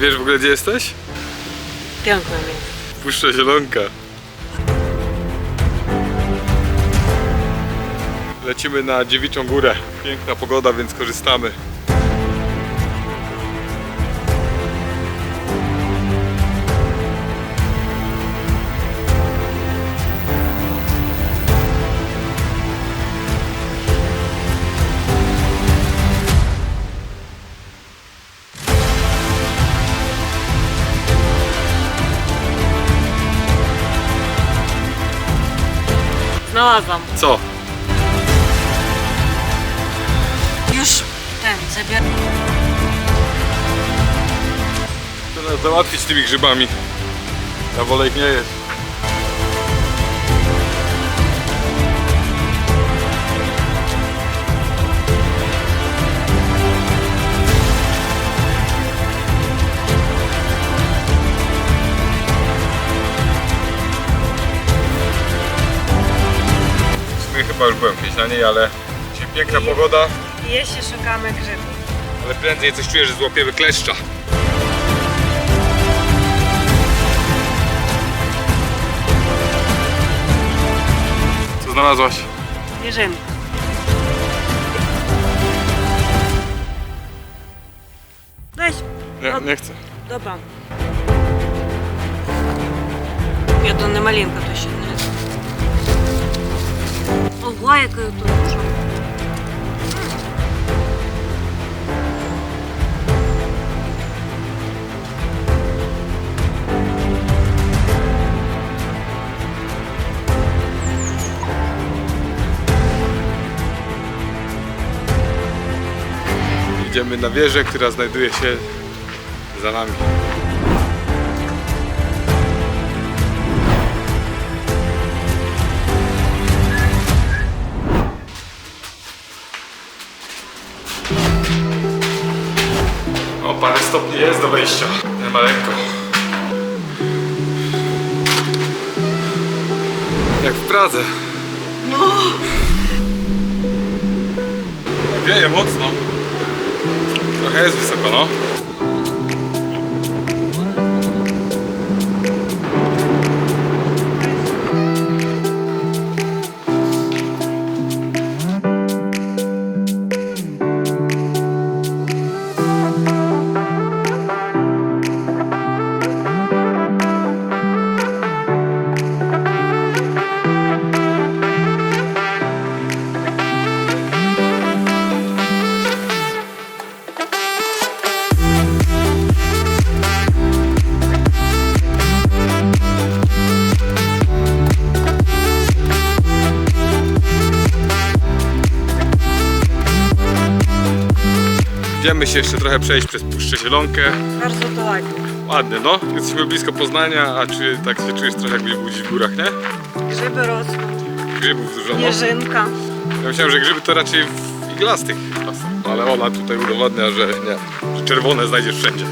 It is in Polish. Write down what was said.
Wiesz w ogóle gdzie jesteś? Piękne miejsce. Puszcza Zielonka. Lecimy na Dziewiczą Górę. Piękna pogoda, więc korzystamy. Znalazłam. Co? Już ten, zabieram. Nas załatwić tymi grzybami. Na wolę ich nie jest. chyba już byłem kiedyś na niej, ale dzisiaj piękna pogoda, I jeszcze szukamy grzybów. ale prędzej coś czuję, że złapiemy kleszcza. Co znalazłaś? Bierzemy. Weź, Nie, nie chcę. dobra. nie malinka, to się то ще не. Ого, яка тут дуже. Idziemy na wieżę, która znajduje się za nami. Jest do wejścia. Nie ma lekko. Jak w Pradze. No. Wieje mocno. Trochę jest wysoko, no. Idziemy się jeszcze trochę przejść przez Puszczę Zielonkę. Bardzo to ładnie. Ładnie, no. Jesteśmy blisko Poznania, a czy tak się czujesz trochę jakbyś gdzieś w górach, nie? Grzyby rosną. Grzybów dużo, no. Jeżynka. Ja myślałem, że grzyby to raczej w iglastych lasach, ale ona tutaj udowadnia, że nie, że czerwone znajdziesz wszędzie.